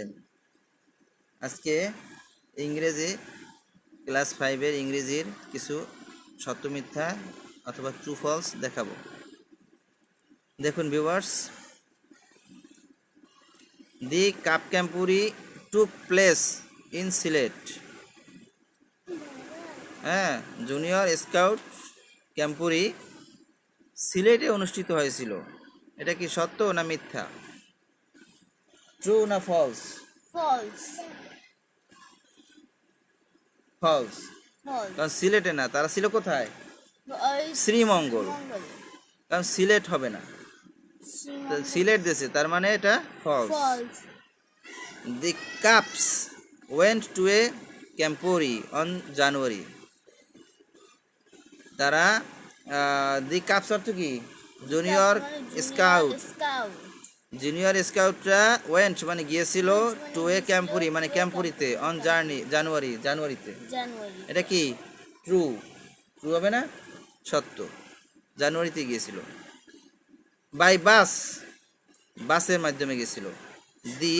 রাহিম আজকে ইংরেজি ক্লাস ফাইভের ইংরেজির কিছু সত্য মিথ্যা অথবা ট্রু ফলস দেখাবো। দেখুন viewers the cub camporee took place in Sylhet হ্যাঁ জুনিয়র স্কাউট ক্যাম্পুরি সিলেটে অনুষ্ঠিত হয়েছিল। এটা কি সত্য না মিথ্যা? ট্রু না ফলস false. False false. কারণ সিলেটে না তারা ছিল কোথায়? শ্রীমঙ্গল। মঙ্গল কারণ সিলেট হবে না। সিলেট দেশে তার মানে এটা false false. The cubs went to a camporee on January তারা দি কাপস অর্থ কি? জুনিয়র স্কাউট স্কাউট জুনিয়র স্কাউটরা ওয়েন্ট মানে গিয়েছিল টু এ ক্যাম্পুরি মানে ক্যাম্পুরিতে অন জার্নি জানুয়ারি জানুয়ারিতে এটা কি? ট্রু ট্রু হবে না? সত্য। জানুয়ারিতে গিয়েছিল। বাই বাস বাসের মাধ্যমে গেছিল দি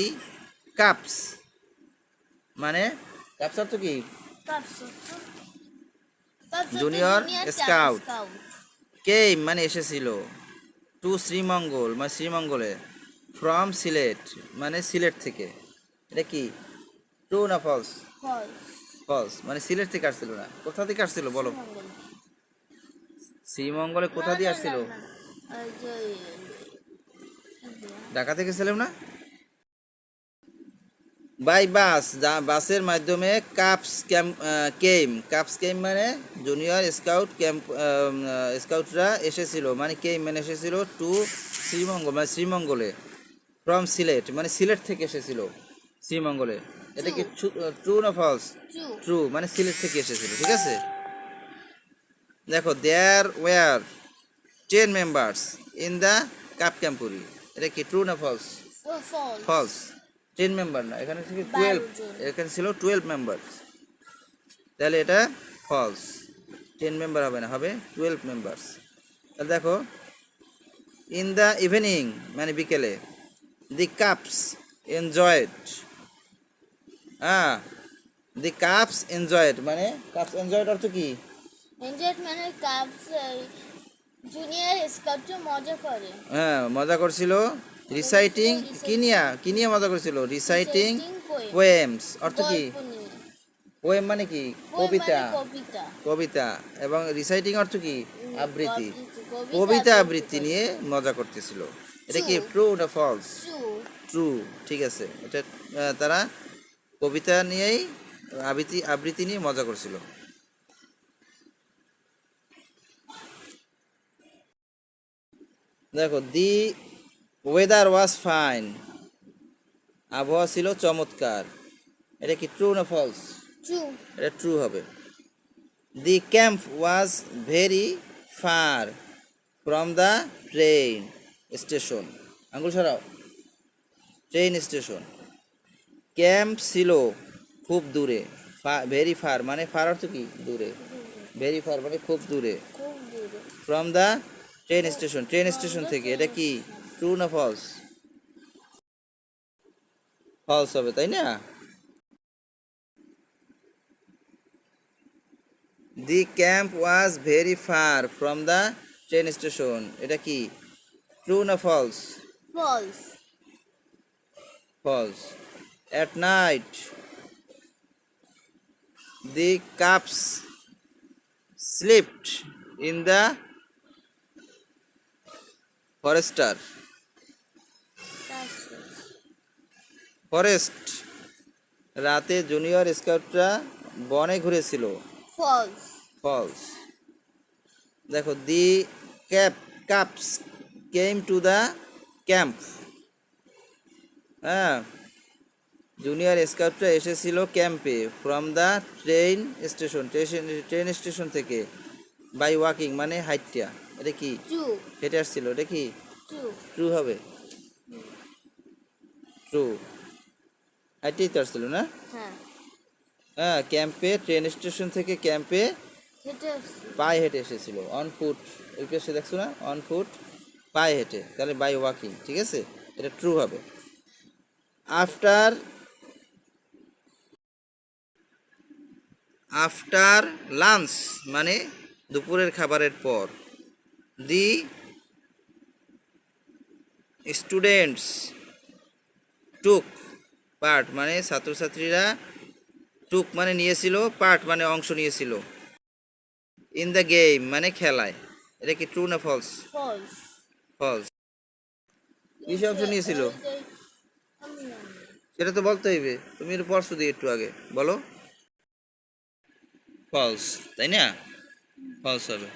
কাপস মানে কাপস অর্থ কি? Junior Scout. কেম মানে এসেছিল। টু শ্রীমঙ্গল মানে শ্রীমঙ্গলে ফ্রম সিলেট মানে সিলেট থেকে। এটা কি? ট্রু না ফলস ফলস মানে সিলেট থেকে আসছিল না। কোথা থেকে আসছিল বলো? শ্রীমঙ্গলে কোথা দিয়ে আসছিল? ঢাকা থেকে ছিলাম না? বাই বাস যা বাসের মাধ্যমে cubs camp came. Cubs came মানে জুনিয়র স্কাউট ক্যাম্প স্কাউটরা এসেছিল। মানে কেম মানে এসেছিল টু শ্রীমঙ্গল মানে শ্রীমঙ্গলে। ফ্রম সিলেট মানে সিলেট থেকে এসেছিল শ্রীমঙ্গলে। এটা কি ট্রু না ফলস ট্রু মানে সিলেট থেকে এসেছিল ঠিক আছে? দেখো there were ten members in the cub camporee এটা কি ট্রু না ফলস ফলস টেন মেম্বার না এখানে থেকে টুয়েলভ এখানে ছিল টুয়েলভ মেম্বার তাহলে এটা ফলস টেন মেম্বার হবে না হবে টুয়েলভ মেম্বার্স তাহলে দেখো ইন দ্য ইভিনিং মানে বিকেলে দি কাপস এনজয়েড হ্যাঁ দি কাপস এনজয়েড মানে কাপস এনজয়েড অর্থ কি? এনজয়েড মানে কাপস জুনিয়র স্কাউট মজা করে। হ্যাঁ মজা করছিল। রিসাইটিং কি নিয়ে কি নিয়ে মজা করছিল। রিসাইটিং. পোয়েমস অর্থ কি? পোয়েম মানে কি? কবিতা মানে কবিতা। কবিতা। এবং রিসাইটিং অর্থ কি? আবৃত্তি। কবিতা আবৃত্তি নিয়ে মজা করতেছিল। এটা কি ট্রু না ফলস ট্রু ঠিক আছে। এটা তারা কবিতা নিয়েই আবৃত্তি আবৃত্তি নিয়ে মজা করছিল। দেখো দি ওয়েদার ওয়াজ ফাইন আবহাওয়া ছিল চমৎকার। এটা কি ট্রু না ফলস. এটা ট্রু হবে। The camp was very far from the train station. আঙ্গুল সরাও। Train station. ক্যাম্প ছিল খুব দূরে। ভেরি ফার মানে ফার অর্থ কি? দূরে। ভেরি ফার মানে খুব দূরে। From the train station train station থেকে, এটা কি? ট্রু না ফলস ফলস হবে, তাই না? The camp was very far from the train station এটা কি? ট্রু না false false false. At night, the cups slept in the forester. Forest রাতে জুনিয়র স্কাউটরা বনে ঘুরেছিল false ফলস দেখো the cap cubs came to the camp হ্যাঁ junior স্কাউটরা এসেছিল ক্যাম্পে from the train station train station থেকে বাই ওয়াকিং মানে হাইটটা এটা কি? হেঁটে আসছিল এটা কি? ট্রু হবে। ট্রু হাইটেই তো আসছিল না? হ্যাঁ। হ্যাঁ ক্যাম্পে ট্রেন স্টেশন থেকে ক্যাম্পে পায়ে হেঁটে এসেছিল অন ফুট ওই পেশে দেখছ না? অন ফুট পায়ে হেঁটে, তাহলে বাই ওয়াকিং ঠিক আছে? এটা ট্রু হবে। আফটার আফটার লাঞ্চ মানে দুপুরের খাবারের পর দি স্টুডেন্টস টুক পার্ট মানে ছাত্রছাত্রীরা টুক মানে নিয়েছিল পার্ট মানে অংশ নিয়েছিল। ইন দ্য গেম মানে খেলায়। এটা কি ট্রু না ফলস ফলস ফলস কিসে অংশ নিয়েছিল? সেটা তো বলতে হইবে তুমি এটা পরশু দিয়ে একটু আগে। বলো। ফলস তাই না? ফলস হবে।